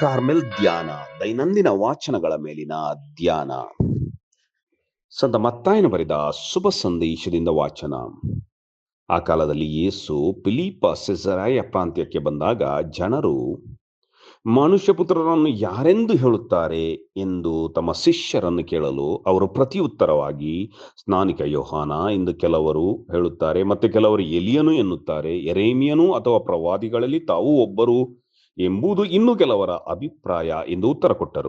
Carmel ಧ್ಯಾನ, ದೈನಂದಿನ ವಾಚನಗಳ ಮೇಲಿನ ಧ್ಯಾನ. ಸಂತ ಮತ್ತಾಯನ ಬರೆದ ಶುಭ ಸಂದೇಶದಿಂದ ವಾಚನ. ಆ ಕಾಲದಲ್ಲಿ ಯೇಸು ಪಿಲೀಪ ಸೆಸರಾಯ ಪ್ರಾಂತ್ಯಕ್ಕೆ ಬಂದಾಗ ಜನರು ಮನುಷ್ಯಪುತ್ರರನ್ನು ಯಾರೆಂದು ಹೇಳುತ್ತಾರೆ? ಎಂದು ತಮ್ಮ ಶಿಷ್ಯರನ್ನು ಕೇಳಲು ಅವರು ಪ್ರತಿಯುತ್ತರವಾಗಿ ಸ್ನಾನಿಕ ಯೋಹಾನ ಎಂದು ಕೆಲವರು ಹೇಳುತ್ತಾರೆ, ಮತ್ತೆ ಕೆಲವರು ಎಲಿಯನು ಎನ್ನುತ್ತಾರೆ ಎರೇಮಿಯನು ಅಥವಾ ಪ್ರವಾದಿಗಳಲ್ಲಿ ತಾವು ಒಬ್ಬರು ಎಂಬುದು ಇನ್ನು ಕೆಲವರ ಅಭಿಪ್ರಾಯ ಎಂದು ಉತ್ತರ ಕೊಟ್ಟರು.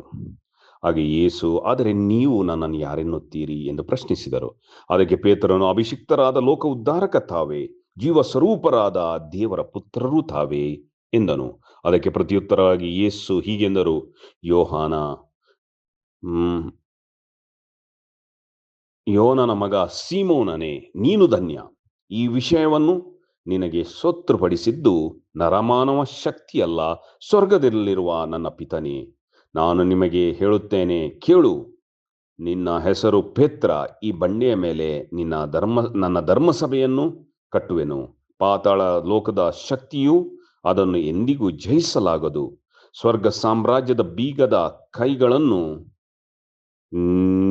ಹಾಗೆ ಯೇಸು ಆದರೆ ನೀವು ನನ್ನನ್ನು ಯಾರೆನ್ನುತ್ತೀರಿ? ಎಂದು ಪ್ರಶ್ನಿಸಿದರು. ಅದಕ್ಕೆ ಪೇತ್ರನು, ಅಭಿಷಿಕ್ತರಾದ ಲೋಕ ಉದ್ಧಾರಕ ತಾವೇ ಜೀವ ಸ್ವರೂಪರಾದ ದೇವರ ಪುತ್ರರು ತಾವೇ ಎಂದನು. ಅದಕ್ಕೆ ಪ್ರತಿಯುತ್ತರವಾಗಿ ಯೇಸು ಹೀಗೆಂದರು. ಯೋಹಾನ, ಹ್ಮ್, ಯೋನನ ಮಗ ಸೀಮೋನನೇ, ನೀನು ಧನ್ಯ. ಈ ವಿಷಯವನ್ನು ನಿನಗೆ ಸೊತ್ತುಪಡಿಸಿದ್ದು ನರಮಾನವ ಶಕ್ತಿಯಲ್ಲ, ಸ್ವರ್ಗದಲ್ಲಿರುವ ನನ್ನ ಪಿತನೇ. ನಾನು ನಿಮಗೆ ಹೇಳುತ್ತೇನೆ, ಕೇಳು. ನಿನ್ನ ಹೆಸರು ಪೇತ್ರ, ಈ ಬಂಡೆಯ ಮೇಲೆ ನಿನ್ನ ಧರ್ಮ, ನನ್ನ ಧರ್ಮಸಭೆಯನ್ನು ಕಟ್ಟುವೆನು. ಪಾತಾಳ ಲೋಕದ ಶಕ್ತಿಯು ಅದನ್ನು ಎಂದಿಗೂ ಜಯಿಸಲಾಗದು. ಸ್ವರ್ಗ ಸಾಮ್ರಾಜ್ಯದ ಬೀಗದ ಕೈಗಳನ್ನು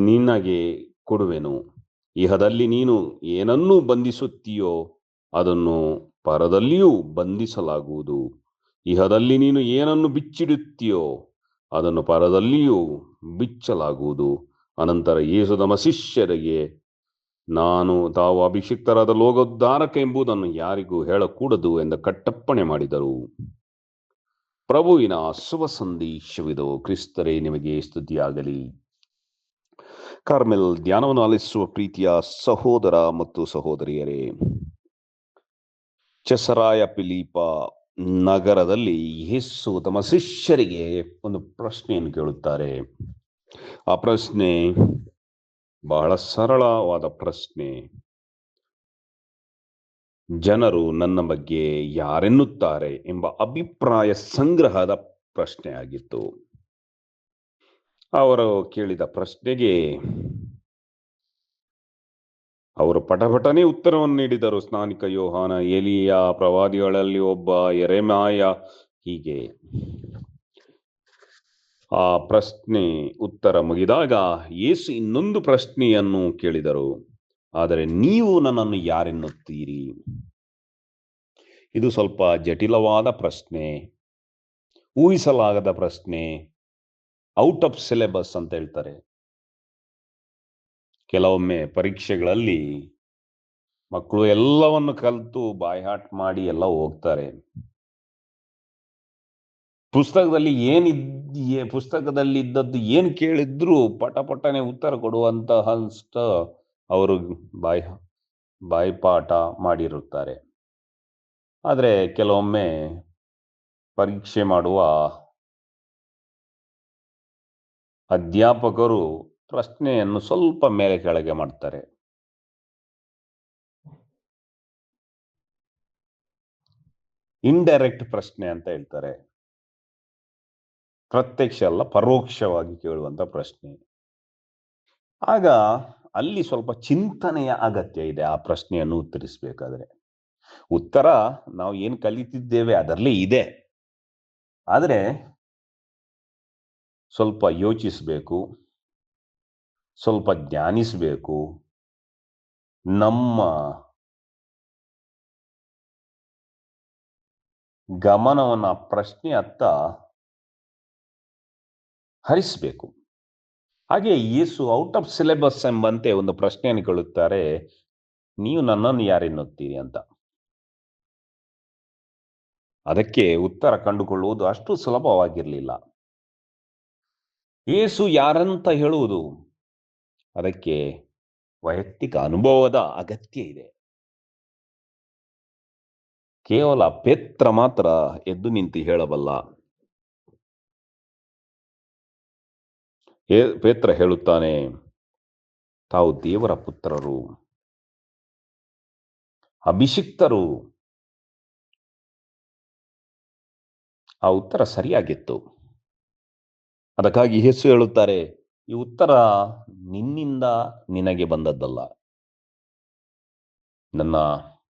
ನಿನಗೆ ಕೊಡುವೆನು. ಇಹದಲ್ಲಿ ನೀನು ಏನನ್ನೂ ಬಂಧಿಸುತ್ತೀಯೋ ಅದನ್ನು ಪರದಲ್ಲಿಯೂ ಬಂಧಿಸಲಾಗುವುದು. ಇಹದಲ್ಲಿ ನೀನು ಏನನ್ನು ಬಿಚ್ಚಿಡುತ್ತೀಯೋ, ಅದನ್ನು ಪರದಲ್ಲಿಯೂ ಬಿಚ್ಚಲಾಗುವುದು. ಅನಂತರ ಯೇಸು ತಮ್ಮ ಶಿಷ್ಯರಿಗೆ ನಾನು ತಾವು ಅಭಿಷಿಕ್ತರಾದ ಲೋಕೋದ್ಧಾರಕ ಎಂಬುದನ್ನು ಯಾರಿಗೂ ಹೇಳಕೂಡದು ಎಂದು ಕಟ್ಟಪ್ಪಣೆ ಮಾಡಿದರು. ಪ್ರಭುವಿನ ಶುಭ ಸಂದೇಶವಿದು. ಕ್ರಿಸ್ತರೇ, ನಿಮಗೆ ಸ್ತುತಿಯಾಗಲಿ. ಕಾರ್ಮೆಲ್, ಧ್ಯಾನವನ್ನು ಆಲಿಸುವ ಪ್ರೀತಿಯ ಸಹೋದರ ಮತ್ತು ಸಹೋದರಿಯರೇ ಚೆಸರಾಯ ಪಿಲೀಪ ನಗರದಲ್ಲಿ ಯೇಸು ತಮ್ಮ ಶಿಷ್ಯರಿಗೆ ಒಂದು ಪ್ರಶ್ನೆಯನ್ನು ಕೇಳುತ್ತಾರೆ. ಆ ಪ್ರಶ್ನೆ ಬಹಳ ಸರಳವಾದ ಪ್ರಶ್ನೆ. ಜನರು ನನ್ನ ಬಗ್ಗೆ ಯಾರೆನ್ನುತ್ತಾರೆ ಎಂಬ ಅಭಿಪ್ರಾಯ ಸಂಗ್ರಹದ ಪ್ರಶ್ನೆ ಆಗಿತ್ತು ಅವರು ಕೇಳಿದ ಪ್ರಶ್ನೆಗೆ ಅವರು ಪಟಪಟನೆ ಉತ್ತರವನ್ನು ನೀಡಿದರು. ಸ್ನಾನಿಕ ಯೋಹಾನ, ಎಲಿಯ, ಪ್ರವಾದಿಗಳಲ್ಲಿ ಒಬ್ಬ ಎರೆಮಾಯ ಹೀಗೆ ಆ ಪ್ರಶ್ನೆ ಉತ್ತರ ಮುಗಿದಾಗ ಯೇಸು ಇನ್ನೊಂದು ಪ್ರಶ್ನೆಯನ್ನು ಕೇಳಿದರು. ಆದರೆ ನೀವು ನನ್ನನ್ನು ಯಾರೆನ್ನುತ್ತೀರಿ? ಇದು ಸ್ವಲ್ಪ ಜಟಿಲವಾದ ಪ್ರಶ್ನೆ, ಊಹಿಸಲಾಗದ ಪ್ರಶ್ನೆ, ಔಟ್ ಆಫ್ ಸಿಲೆಬಸ್ ಅಂತ ಹೇಳ್ತಾರೆ. ಕೆಲವೊಮ್ಮೆ ಪರೀಕ್ಷೆಗಳಲ್ಲಿ ಮಕ್ಕಳು ಎಲ್ಲವನ್ನು ಕಲಿತು ಬಾಯ್ಹಾಟ್ ಮಾಡಿ ಎಲ್ಲ ಹೋಗ್ತಾರೆ. ಪುಸ್ತಕದಲ್ಲಿ ಏನಿದ್ ಪುಸ್ತಕದಲ್ಲಿ ಇದ್ದದ್ದು ಏನು ಕೇಳಿದ್ರು ಪಟ ಪಟನೆ ಉತ್ತರ ಕೊಡುವಂತಹ ಅವರು ಬಾಯ್ ಬಾಯ್ಪಾಠ ಮಾಡಿರುತ್ತಾರೆ. ಆದರೆ ಕೆಲವೊಮ್ಮೆ ಪರೀಕ್ಷೆ ಮಾಡುವ ಅಧ್ಯಾಪಕರು ಪ್ರಶ್ನೆಯನ್ನು ಸ್ವಲ್ಪ ಮೇಲೆ ಕೆಳಗೆ ಮಾಡ್ತಾರೆ. ಇಂಡೈರೆಕ್ಟ್ ಪ್ರಶ್ನೆ ಅಂತ ಹೇಳ್ತಾರೆ. ಪ್ರತ್ಯಕ್ಷ ಅಲ್ಲ, ಪರೋಕ್ಷವಾಗಿ ಕೇಳುವಂತ ಪ್ರಶ್ನೆ. ಆಗ ಅಲ್ಲಿ ಸ್ವಲ್ಪ ಚಿಂತನೆಯ ಅಗತ್ಯ ಇದೆ ಆ ಪ್ರಶ್ನೆಯನ್ನು ಉತ್ತರಿಸಬೇಕಾದ್ರೆ. ಉತ್ತರ ನಾವು ಏನು ಕಲಿತಿದ್ದೇವೆ ಅದರಲ್ಲಿ ಇದೆ. ಆದರೆ ಸ್ವಲ್ಪ ಯೋಚಿಸಬೇಕು. ಸ್ವಲ್ಪ ಜ್ಞಾನಿಸಬೇಕು. ನಮ್ಮ ಗಮನವನ್ನು ಪ್ರಶ್ನೆ ಅತ್ತ ಹರಿಸಬೇಕು. ಹಾಗೆ ಯೇಸು ಔಟ್ ಆಫ್ ಸಿಲೆಬಸ್ ಎಂಬಂತೆ ಒಂದು ಪ್ರಶ್ನೆಯನ್ನು ಕೇಳುತ್ತಾರೆ, ನೀವು ನನ್ನನ್ನು ಯಾರೆನ್ನುತ್ತೀರಿ? ಅಂತ. ಅದಕ್ಕೆ ಉತ್ತರ ಕಂಡುಕೊಳ್ಳುವುದು ಅಷ್ಟು ಸುಲಭವಾಗಿರಲಿಲ್ಲ. ಯೇಸು ಯಾರಂತ ಹೇಳುವುದು? ಅದಕ್ಕೆ ವೈಯಕ್ತಿಕ ಅನುಭವದ ಅಗತ್ಯ ಇದೆ. ಕೇವಲ ಪೇತ್ರ ಮಾತ್ರ ಎದ್ದು ನಿಂತು ಹೇಳಬಲ್ಲ. ಪೇತ್ರ ಹೇಳುತ್ತಾನೆ, ತಾವು ದೇವರ ಪುತ್ರರು. ಅಭಿಷಿಕ್ತರು. ಆ ಉತ್ತರ ಸರಿಯಾಗಿತ್ತು. ಅದಕ್ಕಾಗಿ ಹೆಸರು ಹೇಳುತ್ತಾರೆ ಈ ಉತ್ತರ ನಿನ್ನಿಂದ ನಿನಗೆ ಬಂದದ್ದಲ್ಲ. ನನ್ನ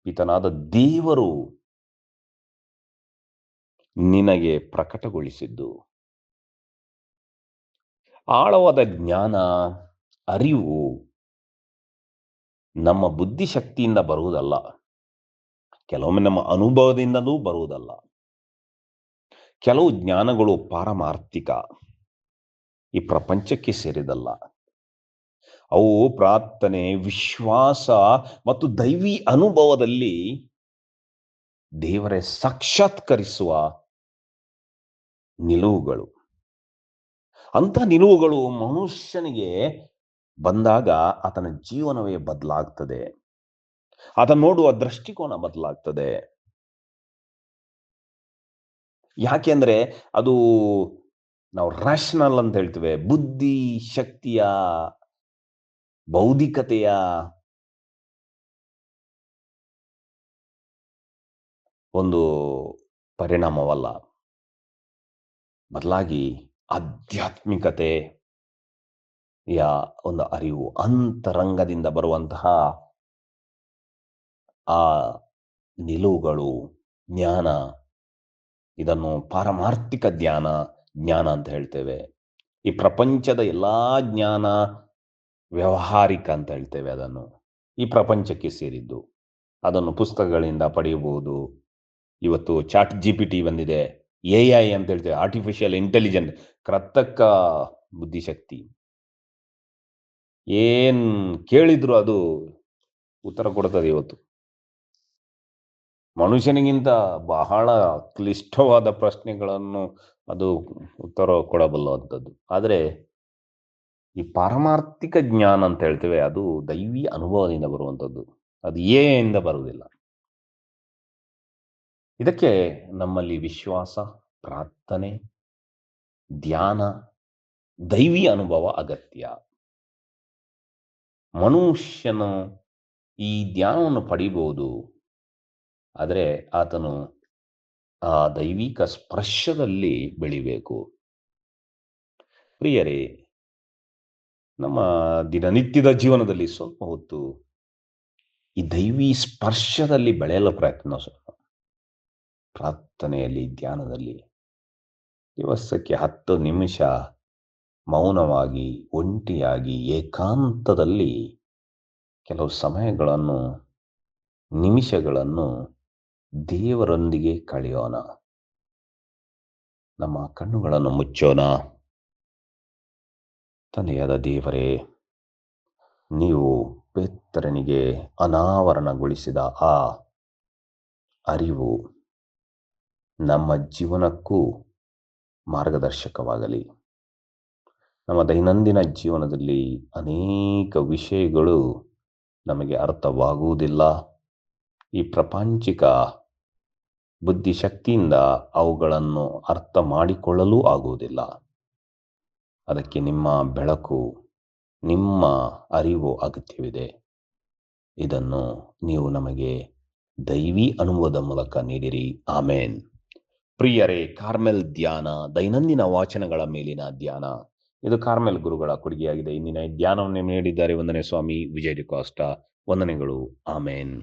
ಪಿತನಾದ ದೇವರು ನಿನಗೆ ಪ್ರಕಟಗೊಳಿಸಿದ್ದು. ಆಳವಾದ ಜ್ಞಾನ, ಅರಿವು ನಮ್ಮ ಬುದ್ಧಿಶಕ್ತಿಯಿಂದ ಬರುವುದಲ್ಲ. ಕೆಲವೊಮ್ಮೆ ನಮ್ಮ ಅನುಭವದಿಂದಲೂ ಬರುವುದಲ್ಲ. ಕೆಲವು ಜ್ಞಾನಗಳು ಪಾರಮಾರ್ಥಿಕ. ಈ ಪ್ರಪಂಚಕ್ಕೆ ಸೇರಿದಲ್ಲ. ಅವು ಪ್ರಾರ್ಥನೆ, ವಿಶ್ವಾಸ ಮತ್ತು ದೈವಿ ಅನುಭವದಲ್ಲಿ ದೇವರೇ ಸಾಕ್ಷಾತ್ಕರಿಸುವ ನಿಲುವುಗಳು. ಅಂತ ನಿಲುವುಗಳು ಮನುಷ್ಯನಿಗೆ ಬಂದಾಗ ಆತನ ಜೀವನವೇ ಬದಲಾಗ್ತದೆ. ಆತ ನೋಡುವ ದೃಷ್ಟಿಕೋನ ಬದಲಾಗ್ತದೆ. ಯಾಕೆಂದ್ರೆ ಅದು ನಾವು ರ್ಯಾಷನಲ್ ಅಂತ ಹೇಳ್ತೇವೆ. ಬುದ್ಧಿ ಶಕ್ತಿಯ ಬೌದ್ಧಿಕತೆಯ ಒಂದು ಪರಿಣಾಮವಲ್ಲ. ಬದಲಾಗಿ ಆಧ್ಯಾತ್ಮಿಕತೆಯ ಒಂದು ಅರಿವು, ಅಂತರಂಗದಿಂದ ಬರುವಂತಹ ಆ ನಿಲುವುಗಳು, ಜ್ಞಾನ, ಇದನ್ನು ಪಾರಮಾರ್ಥಿಕ ಜ್ಞಾನ ಜ್ಞಾನ ಅಂತ ಹೇಳ್ತೇವೆ. ಈ ಪ್ರಪಂಚದ ಎಲ್ಲ ಜ್ಞಾನ ವ್ಯವಹಾರಿಕ ಅಂತ ಹೇಳ್ತೇವೆ ಅದನ್ನು. ಈ ಪ್ರಪಂಚಕ್ಕೆ ಸೇರಿದ್ದು. ಅದನ್ನು ಪುಸ್ತಕಗಳಿಂದ ಪಡೆಯಬಹುದು. ಇವತ್ತು ಚಾಟ್ ಜಿ ಪಿ ಟಿ ಬಂದಿದೆ. ಎ ಐ ಅಂತ ಹೇಳ್ತೇವೆ. ಆರ್ಟಿಫಿಷಿಯಲ್ ಇಂಟೆಲಿಜೆಂಟ್ ಕೃತಕ ಬುದ್ಧಿಶಕ್ತಿ. ಏನ್ ಕೇಳಿದ್ರು ಅದು ಉತ್ತರ ಕೊಡ್ತದೆ ಇವತ್ತು. ಮನುಷ್ಯನಿಗಿಂತ ಬಹಳ ಕ್ಲಿಷ್ಟವಾದ ಪ್ರಶ್ನೆಗಳನ್ನು ಅದು ಉತ್ತರ ಕೊಡಬಲ್ಲುವಂಥದ್ದು ಆದರೆ ಈ ಪಾರಮಾರ್ಥಿಕ ಜ್ಞಾನ ಅಂತ ಹೇಳ್ತೇವೆ, ಅದು ದೈವಿ ಅನುಭವದಿಂದ ಬರುವಂಥದ್ದು. ಅದು ಏಯಿಂದ ಬರುವುದಿಲ್ಲ. ಇದಕ್ಕೆ ನಮ್ಮಲ್ಲಿ ವಿಶ್ವಾಸ, ಪ್ರಾರ್ಥನೆ, ಧ್ಯಾನ, ದೈವಿ ಅನುಭವ ಅಗತ್ಯ. ಮನುಷ್ಯನು ಈ ಧ್ಯಾನವನ್ನು ಪಡಿಬೋದು, ಆದರೆ ಆತನು ಆ ದೈವಿಕ ಸ್ಪರ್ಶದಲ್ಲಿ ಬೆಳಿಬೇಕು. ಪ್ರಿಯರೇ, ನಮ್ಮ ದಿನನಿತ್ಯದ ಜೀವನದಲ್ಲಿ ಸ್ವಲ್ಪ ಹೊತ್ತು ಈ ದೈವಿ ಸ್ಪರ್ಶದಲ್ಲಿ ಬೆಳೆಯಲು ಪ್ರಯತ್ನ ಪ್ರಾರ್ಥನೆಯಲ್ಲಿ, ಧ್ಯಾನದಲ್ಲಿ ದಿವಸಕ್ಕೆ ಹತ್ತು ನಿಮಿಷ ಮೌನವಾಗಿ, ಒಂಟಿಯಾಗಿ, ಏಕಾಂತದಲ್ಲಿ ಕೆಲವು ಸಮಯಗಳನ್ನು, ನಿಮಿಷಗಳನ್ನು ದೇವರೊಂದಿಗೆ ಕಳೆಯೋಣ. ನಮ್ಮ ಕಣ್ಣುಗಳನ್ನು ಮುಚ್ಚೋಣ. ತಂದೆಯಾದ ದೇವರೇ, ನೀವು ಪೇತ್ರನಿಗೆ ಅನಾವರಣಗೊಳಿಸಿದ ಆ ಅರಿವು ನಮ್ಮ ಜೀವನಕ್ಕೂ ಮಾರ್ಗದರ್ಶಕವಾಗಲಿ. ನಮ್ಮ ದೈನಂದಿನ ಜೀವನದಲ್ಲಿ ಅನೇಕ ವಿಷಯಗಳು ನಮಗೆ ಅರ್ಥವಾಗುವುದಿಲ್ಲ. ಈ ಪ್ರಪಂಚಿಕ ಬುದ್ಧಿಶಕ್ತಿಯಿಂದ ಅವುಗಳನ್ನು ಅರ್ಥ ಮಾಡಿಕೊಳ್ಳಲೂ ಆಗುವುದಿಲ್ಲ. ಅದಕ್ಕೆ ನಿಮ್ಮ ಬೆಳಕು, ನಿಮ್ಮ ಅರಿವು ಅಗತ್ಯವಿದೆ. ಇದನ್ನು ನೀವು ನಮಗೆ ದೈವಿ ಅನುಭವದ ಮೂಲಕ ನೀಡಿರಿ. ಆಮೇನ್. ಪ್ರಿಯರೇ, ಕಾರ್ಮೆಲ್ ಧ್ಯಾನ, ದೈನಂದಿನ ವಾಚನಗಳ ಮೇಲಿನ ಧ್ಯಾನ. ಇದು ಕಾರ್ಮೆಲ್ ಗುರುಗಳ ಕೊಡುಗೆಯಾಗಿದೆ. ಇಂದಿನ ಧ್ಯಾನವನ್ನು ನೀಡಿದ್ದಾರೆ. ವಂದನೆ ಸ್ವಾಮಿ. ವಿಜಯ್ ಡಿಕಾಸ್ಟ ವಂದನೆಗಳು. ಆಮೇನ್.